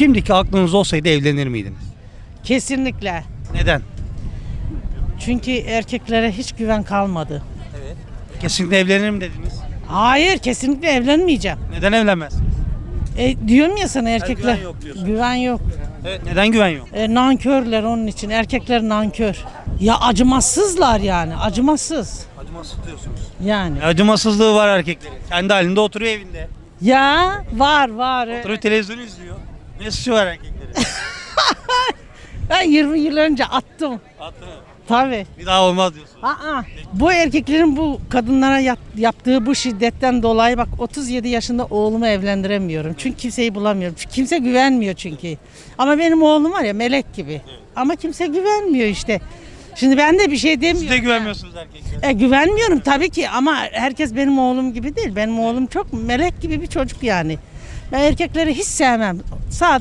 Şimdiki aklınız olsaydı evlenir miydiniz? Kesinlikle. Neden? Çünkü erkeklere hiç güven kalmadı. Kesinlikle evlenirim dediniz. Hayır kesinlikle evlenmeyeceğim. Neden evlenmez? E, diyorum ya sana erkekler. güven yok diyorsun. Güven yok. Evet, neden güven yok? E, nankörler onun için. Erkekler nankör. Ya acımasızlar yani. Acımasız. Acımasız diyorsunuz. Yani. Acımasızlığı var erkeklerin. Kendi halinde oturuyor evinde. Ya var var. Oturuyor televizyon izliyor. Ne suçu var erkeklerin? Ben 20 yıl önce attım. Attı mı? Tabii. Bir daha olmaz diyorsun. Aa, bu erkeklerin bu kadınlara yap- yaptığı bu şiddetten dolayı bak 37 yaşında oğlumu evlendiremiyorum. Çünkü kimseyi bulamıyorum. Çünkü kimse güvenmiyor çünkü. Ama benim oğlum var ya melek gibi. Ama kimse güvenmiyor işte. Şimdi ben de bir şey demiyorum. Siz de güvenmiyorsunuz erkeklere. E, güvenmiyorum tabii ki ama herkes benim oğlum gibi değil. Benim oğlum çok melek gibi bir çocuk yani. Ben erkekleri hiç sevmem. Sadece